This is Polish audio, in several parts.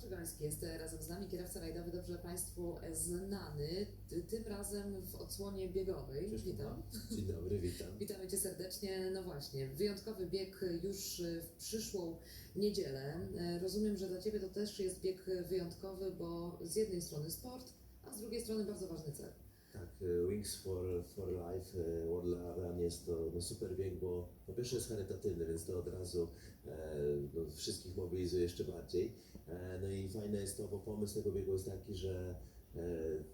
Czygański jest razem z nami, kierowca rajdowy, dobrze Państwu znany, ty- tym razem w odsłonie biegowej. Cześć, Witam. Dzień dobry, witam. Witamy Cię serdecznie. No właśnie, wyjątkowy bieg już w przyszłą niedzielę. E, Rozumiem, że dla Ciebie to też jest bieg wyjątkowy, bo z jednej strony sport, a z drugiej strony bardzo ważny cel. Tak, e, Wings for, for Life e, World jest to no, super bieg, bo po pierwsze jest charytatywny, więc to od razu e, no, wszystkich mobilizuje jeszcze bardziej. E, no i fajne jest to, bo pomysł tego biegu jest taki, że e,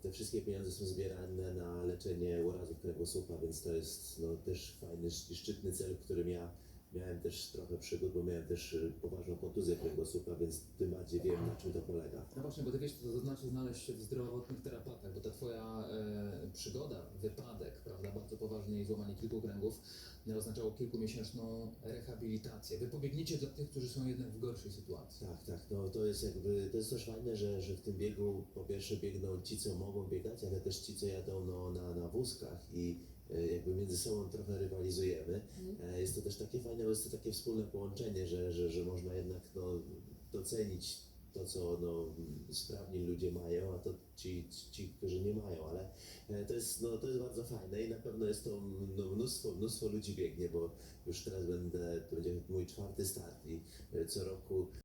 te wszystkie pieniądze są zbierane na leczenie urazów kręgosłupa, więc to jest no, też fajny i szczytny cel, w którym ja miałem też trochę przygód, bo miałem też e, poważną kontuzję kręgosłupa, więc tym bardziej wiem na czym to polega. No właśnie, bo ty wiesz, to znaczy znaleźć się w zdrowotnych terapatach, bo ta twoja e, przygoda, wypadek, prawda, bardzo poważny i złamanie kilku kręgów, e, oznaczało kilkumiesięczną rehabilitację. Wy pobiegniecie dla tych, którzy są jednak w gorszej sytuacji. Tak, tak, no to jest jakby, to jest też fajne, że, że w tym biegu po pierwsze biegną ci, co mogą biegać, ale też ci, co jadą no, na, na wózkach i e, jakby między sobą trochę rywalizujemy. Mhm. E, Jest to też takie fajne, bo jest to takie wspólne połączenie, że, że, że można jednak no, docenić to, co no, sprawni ludzie mają, a to ci, ci, którzy nie mają, ale e, to jest, no, to jest bardzo fajne i na pewno jest to no, mnóstwo, mnóstwo ludzi biegnie, bo już teraz będę, to będzie mój czwarty start i e, co roku